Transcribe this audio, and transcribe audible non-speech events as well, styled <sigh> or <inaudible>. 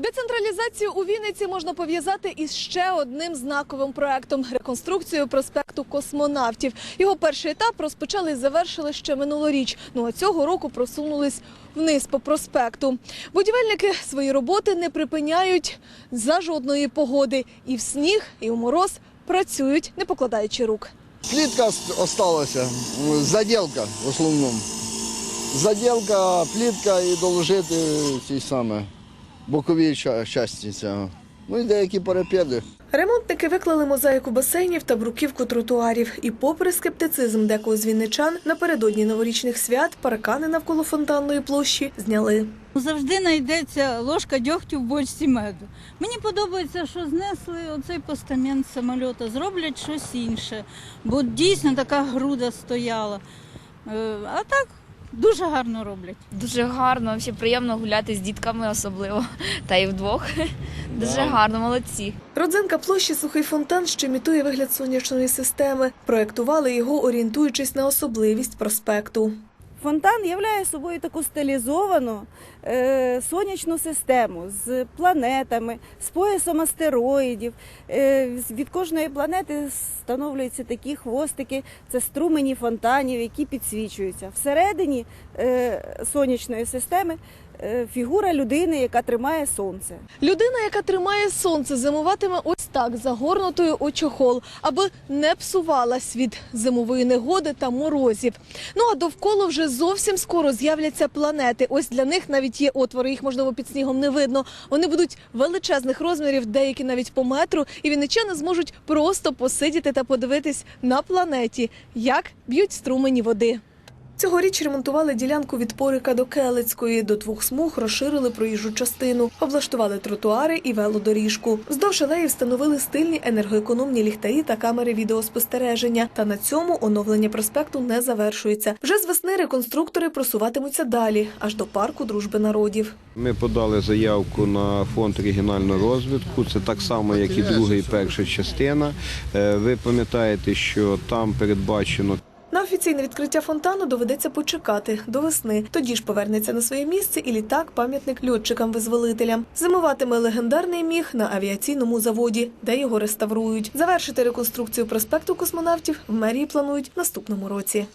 Децентралізацію у Вінниці можна пов'язати із ще одним знаковим проектом реконструкцією проспекту космонавтів. Його перший етап розпочали і завершили ще минулоріч. Ну а цього року просунулись вниз по проспекту. Будівельники свої роботи не припиняють за жодної погоди. І в сніг, і в мороз працюють, не покладаючи рук. Осталася, м, заделка в основному. Заделка, плитка і доложити ті саме бокові ча- Ну і деякі парапети. Ремонтники виклали мозаїку басейнів та бруківку тротуарів. І попри скептицизм декого з вінничан, напередодні новорічних свят паркани навколо фонтанної площі зняли. Завжди знайдеться ложка дьогтю в бочці меду. Мені подобається, що знесли оцей постамент самольота, зроблять щось інше, бо дійсно така груда стояла. Е, А так дуже гарно роблять. Дуже гарно, взагалі приємно гуляти з дітками особливо. <laughs> Та й вдвох. Дуже гарно, молодці. Родзинка площі сухий фонтан, що імітує вигляд сонячної системи. Проектували його, орієнтуючись на особливість проспекту. Фонтан являє собою таку стилізовану е, сонячну систему з планетами, з поясом астероїдів. Е, від кожної планети встановлюються такі хвостики, це струмені фонтанів, які підсвічуються. Всередині е, сонячної системи е, фігура людини, яка тримає сонце. Людина, яка тримає сонце, зимуватиме ось так, загорнутою у чохол, аби не псувалась від зимової негоди та морозів. Ну а довкола вже зовсім скоро з'являться планети. Ось для них навіть є отвори, їх можливо під снігом не видно. Вони будуть величезних розмірів, деякі навіть по метру, і вінничани зможуть просто посидіти та подивитись на планеті, як б'ють струмені води. Цьогоріч ремонтували ділянку від Порика до Келицької. До двох смуг розширили проїжджу частину, облаштували тротуари і велодоріжку. Вздовж алеї встановили стильні енергоекономні ліхтарі та камери відеоспостереження. Та на цьому оновлення проспекту не завершується. Вже з весни реконструктори просуватимуться далі, аж до парку дружби народів. Ми подали заявку на фонд регіонального розвитку. Це так само, як і друга і перша частина. Е, Ви пам'ятаєте, що там передбачено офіційне відкриття фонтану доведеться почекати до весни. Тоді ж повернеться на своє місце і літак пам'ятник льотчикам-визволителям. Зимуватиме легендарний міг на авіаційному заводі, де його реставрують. Завершити реконструкцію проспекту космонавтів в мерії планують наступному році.